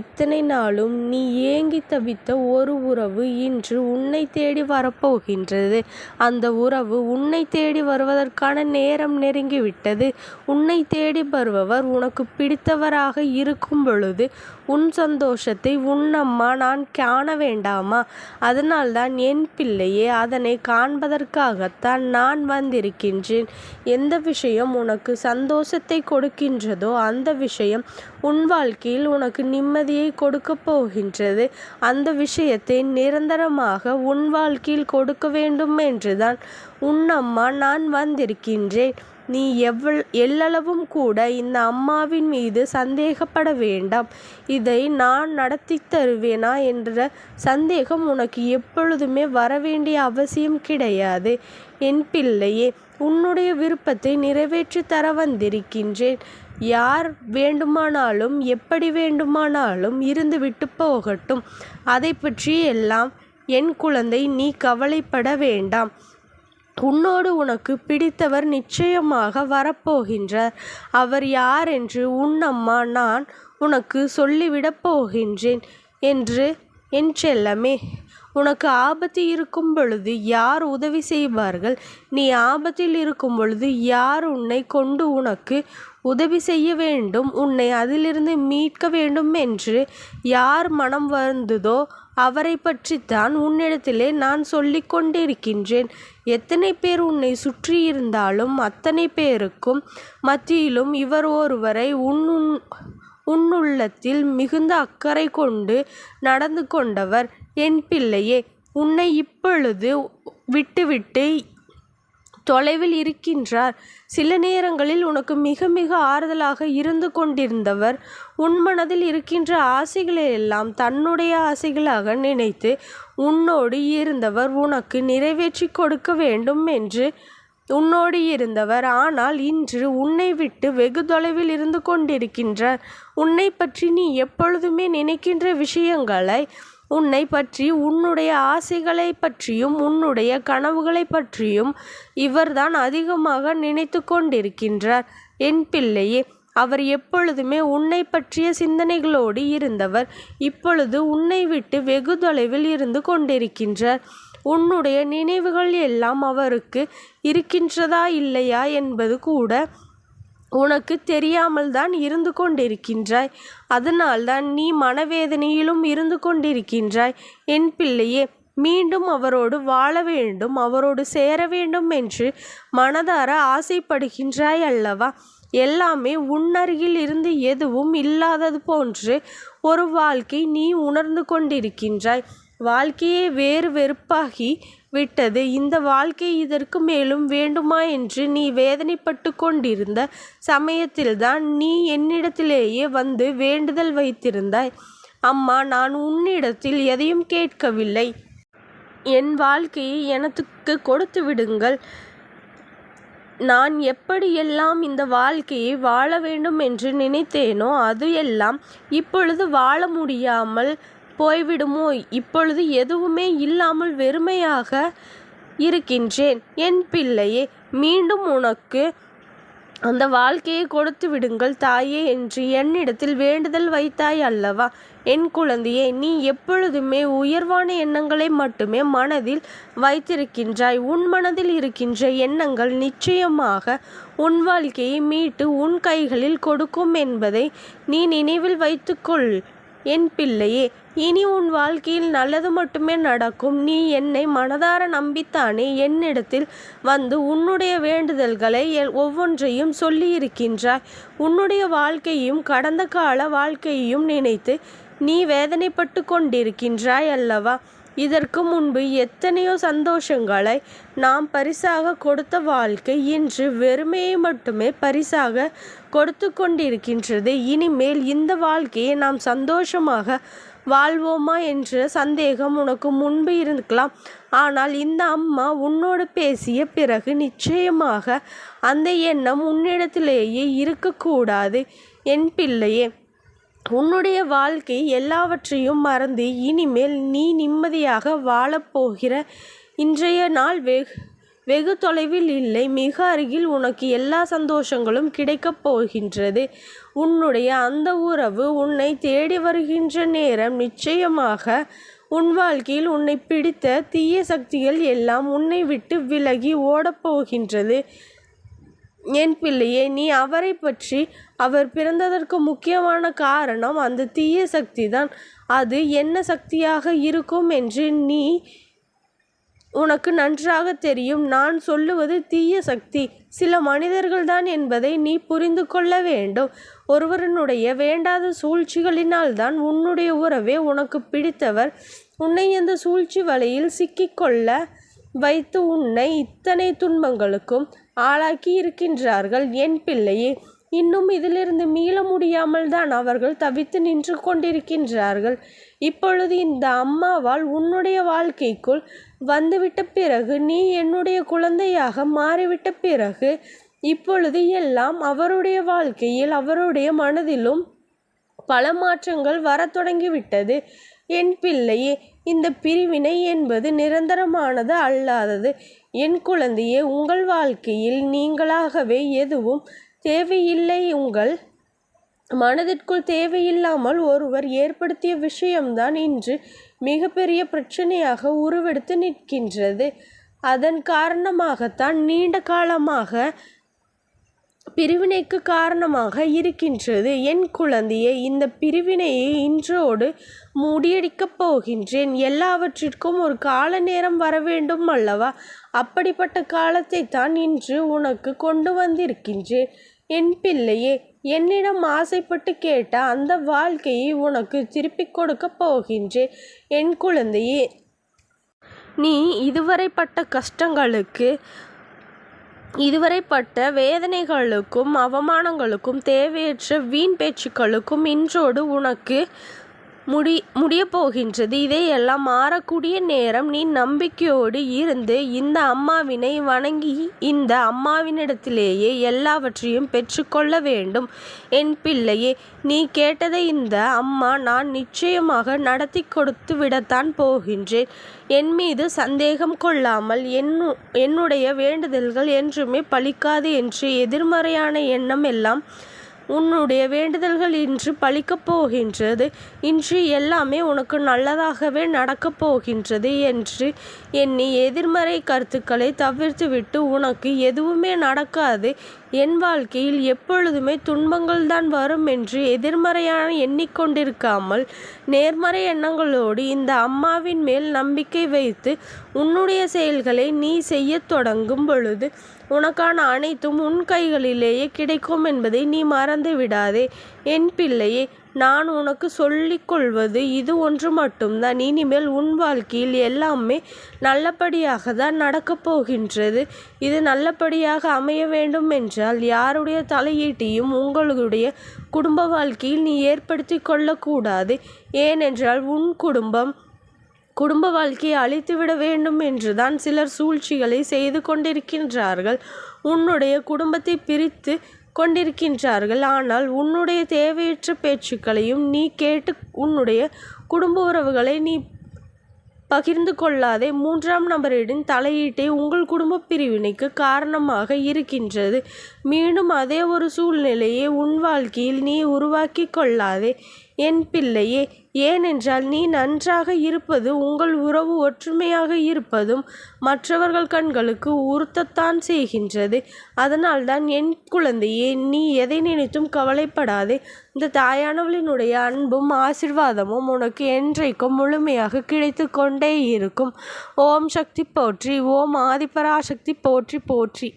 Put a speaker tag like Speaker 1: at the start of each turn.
Speaker 1: இத்தனை நாளும் நீ ஏங்கி தவித்த ஒரு உறவு இன்று உன்னை தேடி வரப்போகின்றது. அந்த உறவு உன்னை தேடி வருவதற்கான நேரம் நெருங்கிவிட்டது. உன்னை தேடி வருபவர் உனக்கு பிடித்தவராக இருக்கும் பொழுது உன் சந்தோஷத்தை உன்னம்மா நான் காண வேண்டாமா? அதனால்தான் என் பிள்ளையே அதனை காண்பதற்காகத்தான் நான் வந்திருக்கின்றேன். எந்த விஷயம் உனக்கு சந்தோஷத்தை கொடுக்கின்றதோ அந்த விஷயம் உன் வாழ்க்கையில் உனக்கு நிம்மதியை கொடுக்க போகின்றது. அந்த விஷயத்தை நிரந்தரமாக உன் வாழ்க்கையில் கொடுக்க வேண்டும் என்றுதான். உன் அம்மா நான் வந்திருக்கின்றேன். நீ எவ்வள எல்லளவும் கூட இந்த அம்மாவின் மீது சந்தேகப்பட வேண்டாம். இதை நான் நடத்தி தருவேனா என்ற சந்தேகம் உனக்கு எப்பொழுதுமே வரவேண்டிய அவசியம் கிடையாது. என் பிள்ளையே உன்னுடைய விருப்பத்தை நிறைவேற்றி தர வந்திருக்கின்றேன். யார் வேண்டுமானாலும் எப்படி வேண்டுமானாலும் இருந்துவிட்டு போகட்டும். அதை பற்றி எல்லாம் என் குழந்தை நீ கவலைப்பட வேண்டாம். உன்னோடு உனக்கு பிடித்தவர் நிச்சயமாக வரப்போகின்றார். அவர் யார் என்று உன்னம்மா நான் உனக்கு சொல்லிவிடப் போகின்றேன் என்று என் செல்லமே உனக்கு ஆபத்து இருக்கும் பொழுது யார் உதவி செய்வார்கள்? நீ ஆபத்தில் இருக்கும் பொழுது யார் உன்னை கொண்டு உனக்கு உதவி செய்ய வேண்டும்? உன்னை அதிலிருந்து மீட்க வேண்டும் என்று யார் மனம் வருந்ததோ அவரை பற்றித்தான் உன்னிடத்திலே நான் சொல்லி கொண்டிருக்கின்றேன். எத்தனை பேர் உன்னை சுற்றி இருந்தாலும் அத்தனை பேருக்கும் மத்தியிலும் இவர் ஒருவரை உன் உன் உன்னுள்ளத்தில் மிகுந்த அக்கறை கொண்டு நடந்து கொண்டவர் என் பிள்ளையே. உன்னை இப்பொழுது விட்டுவிட்டு தொலைவில் இருக்கின்றார். சில நேரங்களில் உனக்கு மிக மிக ஆறுதலாக இருந்து கொண்டிருந்தவர் உன் மனதில் இருக்கின்ற ஆசைகளை எல்லாம் தன்னுடைய ஆசைகளாக நினைத்து உன்னோடு இருந்தவர் உனக்கு நிறைவேற்றி கொடுக்க வேண்டும் என்று உன்னோடு இருந்தவர் ஆனால் இன்று உன்னை விட்டு வெகு தொலைவில் இருந்து கொண்டிருக்கின்றார் உன்னை பற்றி நீ எப்பொழுதுமே நினைக்கின்ற விஷயங்களை உன்னை பற்றி உன்னுடைய ஆசைகளை பற்றியும் உன்னுடைய கனவுகளை பற்றியும் இவர்தான் அதிகமாக நினைத்து கொண்டிருக்கின்றார். என் பிள்ளையே அவர் எப்பொழுதுமே உன்னை பற்றிய சிந்தனைகளோடு இருந்தவர் இப்பொழுது உன்னை விட்டு வெகு தொலைவில் இருந்து கொண்டிருக்கின்றார். உன்னுடைய நினைவுகள் எல்லாம் அவருக்கு இருக்கின்றதா இல்லையா என்பது கூட உனக்கு தெரியாமல் தான் இருந்து கொண்டிருக்கின்றாய். அதனால்தான் நீ மனவேதனையிலும் இருந்து கொண்டிருக்கின்றாய். என் பிள்ளையே மீண்டும் அவரோடு வாழ வேண்டும் அவரோடு சேர வேண்டும் என்று மனதார ஆசைப்படுகின்றாய் அல்லவா? எல்லாமே உன்னருகில் இருந்து எதுவும் இல்லாதது போன்று ஒரு வாழ்க்கை நீ உணர்ந்து கொண்டிருக்கின்றாய். வாழ்க்கையே வேறு வெறுப்பாகி விட்டது. இந்த வாழ்க்கை இதற்கு மேலும் வேண்டுமா என்று நீ வேதனைப்பட்டு கொண்டிருந்த சமயத்தில்தான் நீ என்னிடத்திலேயே வந்து வேண்டுதல் வைத்திருந்தாய். அம்மா நான் உன்னிடத்தில் எதையும் கேட்கவில்லை. என் வாழ்க்கையை எனக்கு கொடுத்து விடுங்கள். நான் எப்படியெல்லாம் இந்த வாழ்க்கையை வாழ வேண்டும் என்று நினைத்தேனோ அது எல்லாம் இப்பொழுது வாழ முடியாமல் போய்விடுமோ? இப்பொழுது எதுவுமே இல்லாமல் வெறுமையாக இருக்கின்றேன். என் பிள்ளையே மீண்டும் உனக்கு அந்த வாழ்க்கையை கொடுத்து விடுங்கள் தாயே என்று என்னிடத்தில் வேண்டுதல் வைத்தாய் அல்லவா? என் குழந்தையே நீ எப்பொழுதுமே உயர்வான எண்ணங்களை மட்டுமே மனதில் வைத்திருக்கின்றாய். உன் மனதில் இருக்கின்ற எண்ணங்கள் நிச்சயமாக உன் வாழ்க்கையை மீட்டு உன் கைகளில் கொடுக்கும் என்பதை நீ நினைவில் வைத்துக்கொள். என் பிள்ளையே இனி உன் வாழ்க்கையில் நல்லது மட்டுமே நடக்கும். நீ என்னை மனதார நம்பித்தானே என்னிடத்தில் வந்து உன்னுடைய வேண்டுதல்களை ஒவ்வொன்றையும் சொல்லியிருக்கின்றாய். உன்னுடைய வாழ்க்கையும் கடந்த கால வாழ்க்கையையும் நினைத்து நீ வேதனைப்பட்டு கொண்டிருக்கின்றாய் அல்லவா? இதற்கு முன்பு எத்தனையோ சந்தோஷங்களை நாம் பரிசாக கொடுத்த வாழ்க்கை இன்று வெறுமையை மட்டுமே பரிசாக கொடுத்து கொண்டிருக்கின்றது. இனிமேல் இந்த வாழ்க்கையை நாம் சந்தோஷமாக வாழ்வோமா என்ற சந்தேகம் உனக்கு முன்பு இருக்கலாம். ஆனால் இந்த அம்மா உன்னோடு பேசிய பிறகு நிச்சயமாக அந்த எண்ணம் உன்னிடத்திலேயே இருக்கக்கூடாது. என் பிள்ளையே உன்னுடைய வாழ்க்கை எல்லாவற்றையும் மறந்து இனிமேல் நீ நிம்மதியாக வாழப்போகிற இன்றைய நாள் வெகு வெகு தொலைவில் இல்லை. மிக அருகில் உனக்கு எல்லா சந்தோஷங்களும் கிடைக்கப் போகின்றது. உன்னுடைய அந்த உறவு உன்னை தேடி வருகின்ற நேரம் நிச்சயமாக உன் வாழ்க்கையில் உன்னை பிடித்த தீய சக்திகள் எல்லாம் உன்னை விட்டு விலகி ஓடப்போகின்றது என் பிள்ளையே நீ அவரை பற்றி அவர் பிறந்ததற்கு முக்கியமான காரணம் அந்த தீய சக்தி தான் அது என்ன சக்தியாக இருக்கும் என்று நீ உனக்கு நன்றாக தெரியும். நான் சொல்லுவது தீய சக்தி. சில மனிதர்கள்தான் என்பதை நீ புரிந்து கொள்ள வேண்டும். ஒருவரனுடைய வேண்டாத சூழ்ச்சிகளினால் தான் உன்னுடைய உறவே உனக்கு பிடித்தவர். உன்னை இந்த சூழ்ச்சி வலையில் சிக்கிக்கொள்ள வைத்து உன்னை இத்தனை துன்பங்களுக்கும் ஆளாக்கி இருக்கின்றார்கள். என் பிள்ளையே இன்னும் இதிலிருந்து மீள முடியாமல் தான் அவர்கள் தவித்து நின்று கொண்டிருக்கின்றார்கள். இப்பொழுது இந்த அம்மாவால் உன்னுடைய வாழ்க்கைக்குள் வந்துவிட்ட பிறகு நீ என்னுடைய குழந்தையாக மாறிவிட்ட பிறகு இப்பொழுது எல்லாம் அவருடைய வாழ்க்கையில் அவருடைய மனதிலும் பல மாற்றங்கள் வரத் தொடங்கிவிட்டது. என் பிள்ளையே இந்த பிரிவினை என்பது நிரந்தரமானது அல்லாதது. என் குழந்தையே உங்கள் வாழ்க்கையில் நீங்களாகவே எதுவும் தேவையில்லை. உங்கள் மனதிற்குள் தேவையில்லாமல் ஒருவர் ஏற்படுத்திய விஷயம்தான் இன்று மிகப்பெரிய பிரச்சனையாக உருவெடுத்து நிற்கின்றது. அதன் காரணமாகத்தான் நீண்ட காலமாக பிரிவினைக்கு காரணமாக இருக்கின்றது. என் குழந்தையை இந்த பிரிவினையை இன்றோடு முடியடிக்கப் போகின்றேன். எல்லாவற்றிற்கும் ஒரு கால நேரம் வர வேண்டும் அல்லவா? அப்படிப்பட்ட காலத்தை தான் இன்று உனக்கு கொண்டு வந்திருக்கின்றேன். என் பிள்ளையே என்னிடம் ஆசைப்பட்டு கேட்ட அந்த வாழ்க்கையை உனக்கு திருப்பிக் கொடுக்கப் போகின்றேன். என் குழந்தையே நீ இதுவரை பட்ட கஷ்டங்களுக்கு இதுவரை பட்ட வேதனைகளுக்கும் அவமானங்களுக்கும் தேவையற்ற வீண் பேச்சுக்களுக்கும் இன்றோடு உனக்கு முடி முடியப் போகின்றது இதையெல்லாம் மாறக்கூடிய நேரம் நீ நம்பிக்கையோடு இருந்து இந்த அம்மாவினை வணங்கி இந்த அம்மாவினிடத்திலேயே எல்லாவற்றையும் பெற்றுக்கொள்ள வேண்டும். என் பிள்ளையே நீ கேட்டதை இந்த அம்மா நான் நிச்சயமாக நடத்தி கொடுத்து விடத்தான் போகின்றேன். என் மீது சந்தேகம் கொள்ளாமல் என்னு என்னுடைய வேண்டுதல்கள் என்றுமே பலிக்காது என்று எதிர்மறையான எண்ணம் எல்லாம் உன்னுடைய வேண்டுதல்கள் இன்று பலிக்கப் போகின்றது. இன்று எல்லாமே உனக்கு நல்லதாகவே நடக்கப் போகின்றது என்று எண்ணி எதிர்மறை கருத்துக்களை தவிர்த்துவிட்டு உனக்கு எதுவுமே நடக்காது. என் வாழ்க்கையில் எப்பொழுதுமே துன்பங்கள் தான் வரும் என்று எதிர்மறையான எண்ணிக்கொண்டிருக்காமல் நேர்மறை எண்ணங்களோடு இந்த அம்மாவின் மேல் நம்பிக்கை வைத்து உன்னுடைய செயல்களை நீ செய்யத் தொடங்கும் பொழுது உனக்கான அனைத்தும் உன் கைகளிலேயே கிடைக்கும் என்பதை நீ மறந்து விடாதே என் பிள்ளையே நான் உனக்கு சொல்லிக்கொள்வது இது ஒன்று மட்டும்தான். இனிமேல் உன் வாழ்க்கையில் எல்லாமே நல்லபடியாக தான் நடக்கப் போகின்றது. இது நல்லபடியாக அமைய வேண்டும் என்றால் யாருடைய தலையீட்டையும் உங்களுடைய குடும்ப வாழ்க்கையில் நீ ஏற்படுத்தி கொள்ளக்கூடாது. ஏனென்றால் உன் குடும்பம் குடும்ப வாழ்க்கையை அழித்துவிட வேண்டும் என்றுதான் சிலர் சூழ்ச்சிகளை செய்து கொண்டிருக்கின்றார்கள். உன்னுடைய குடும்பத்தை பிரித்து கொண்டிருக்கின்றார்கள். ஆனால் உன்னுடைய தேவையற்ற பேச்சுக்களையும் நீ கேட்டு உன்னுடைய குடும்ப உறவுகளை நீ பகிர்ந்து கொள்ளாதே. மூன்றாம் நபரிடம் தலையீட்டே உங்கள் குடும்ப பிரிவினைக்கு காரணமாக இருக்கின்றது. மீண்டும் அதே ஒரு சூழ்நிலையை உன் வாழ்க்கையில் நீ உருவாக்கி கொள்ளாதே. என் பிள்ளையே ஏனென்றால் நீ நன்றாக இருப்பது உங்கள் உறவு ஒற்றுமையாக இருப்பதும் மற்றவர்கள் கண்களுக்கு உறுத்தத்தான் செய்கின்றது. அதனால்தான் என் குழந்தையே நீ எதை நினைத்தும் கவலைப்படாதே. இந்த தாயானவளினுடைய அன்பும் ஆசிர்வாதமும் உனக்கு என்றைக்கும் முழுமையாக கிடைத்து கொண்டே இருக்கும். ஓம் சக்தி போற்றி ஓம் ஆதிபராசக்தி போற்றி போற்றி.